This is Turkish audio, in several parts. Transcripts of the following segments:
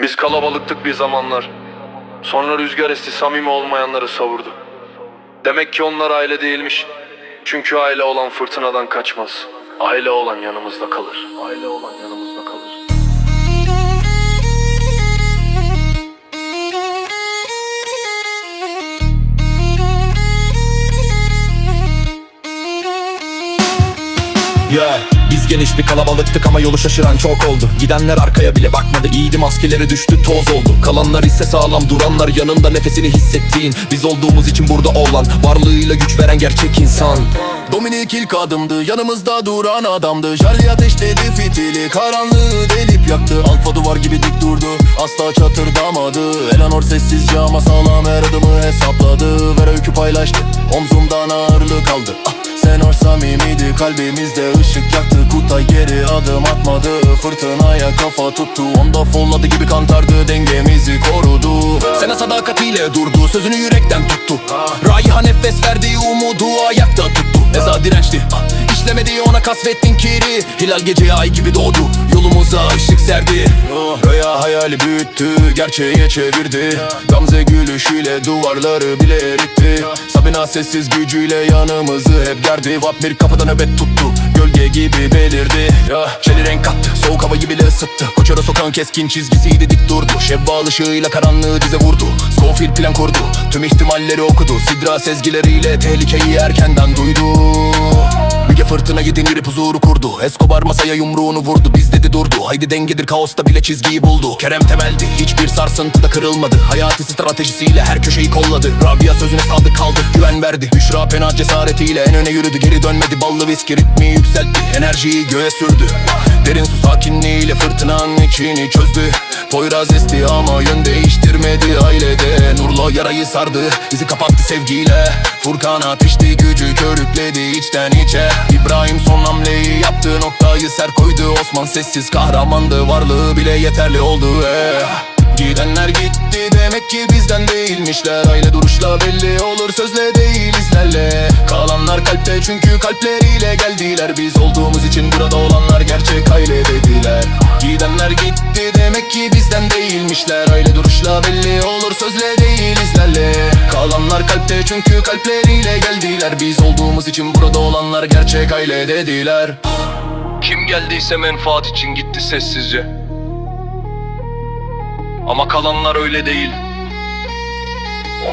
Biz kalabalıktık bir zamanlar. Sonra rüzgar esti samimi olmayanları savurdu. Demek ki onlar aile değilmiş. Çünkü aile olan fırtınadan kaçmaz. Aile olan yanımızda kalır. Aile olan yanımızda kalır. Yeah. Biz geniş bir kalabalıktık ama yolu şaşıran çok oldu. Gidenler arkaya bile bakmadı. İyiydi maskeleri düştü toz oldu. Kalanlar ise sağlam duranlar. Yanında nefesini hissettiğin Biz olduğumuz için burada olan varlığıyla güç veren gerçek insan. Dominik ilk adımdı yanımızda duran adamdı. Jali ateşledi fitili karanlığı delip yaktı. Alfa duvar gibi dik durdu asla çatırdamadı. Eleanor sessizce ama sağlam her adımı hesapladı. Ver öykü paylaştı omzumdan ağırlık aldı. Ah. Sen samimiydi kalbimizde ışık yaktı. Kutay geri adım atmadı Fırtınaya kafa tuttu. Onda folladı gibi kantardı Dengemizi korudu. Sena sadakatiyle durdu Sözünü yürekten tuttu. Raiha nefes verdi umudu ayakta tuttu. Eza dirençti İşlemedi ona kasvettin kiri. Hilal geceye ay gibi doğdu Yolumuza ışık serdi. Rüya hayali büyüttü Gerçeğe çevirdi. Gamze gülüşüyle duvarları bile eritti. Sabina sessiz gücüyle yanımızı hep gerdi. Vampir kapıda nöbet tuttu Gölge gibi belirdi. Şeli renk kattı Soğuk havayı bile ısıttı. Koçara sokağın keskin çizgisiydi dik durdu. Şevval ışığıyla karanlığı dize vurdu. Scofield plan kurdu Tüm ihtimalleri okudu. Sidra sezgileriyle tehlikeyi erkenden duydu Fırtınayı demirip huzuru kurdu. Escobar masaya yumruğunu vurdu. Biz dedi durdu. Haydi dengedir kaosta bile çizgiyi buldu. Kerem temeldi. Hiçbir sarsıntıda kırılmadı. Hayati stratejisiyle her köşeyi kolladı. Rabia sözüne sadık kaldı. Güven verdi. Büşra pena cesaretiyle en öne yürüdü. Geri dönmedi. Ballı viski ritmi yükseltti. Enerjiyi göğe sürdü. Derin su sakinliğiyle fırtınanın içini çözdü. Poyraz esti ama yön değiştirmedi yarayı sardı Bizi kapattı sevgiyle. Furkan ateşti gücü körükledi içten içe. İbrahim son hamleyi yaptı noktayı ser koydu. Osman sessiz kahramandı varlığı bile yeterli oldu eh. Gidenler gitti demek ki bizden değilmişler. Aile duruşla belli olur sözle değil izlerle. Kalanlar kalpte çünkü kalpleriyle geldiler. Biz olduğumuz için burada olanlar gerçek aile dediler. Gidenler gitti demek ki bizden değilmişler. Aile duruşla belli olur sözle Kalanlar kalpte çünkü kalpleriyle geldiler Biz olduğumuz için burada olanlar gerçek aile dediler Kim geldiyse menfaat için gitti sessizce. Ama kalanlar öyle değil.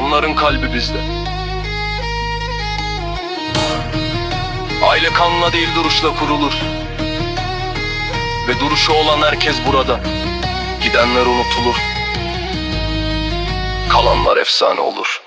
Onların kalbi bizde. Aile kanla değil duruşla kurulur. Ve duruşu olan herkes burada. Gidenler unutulur. Kalanlar efsane olur.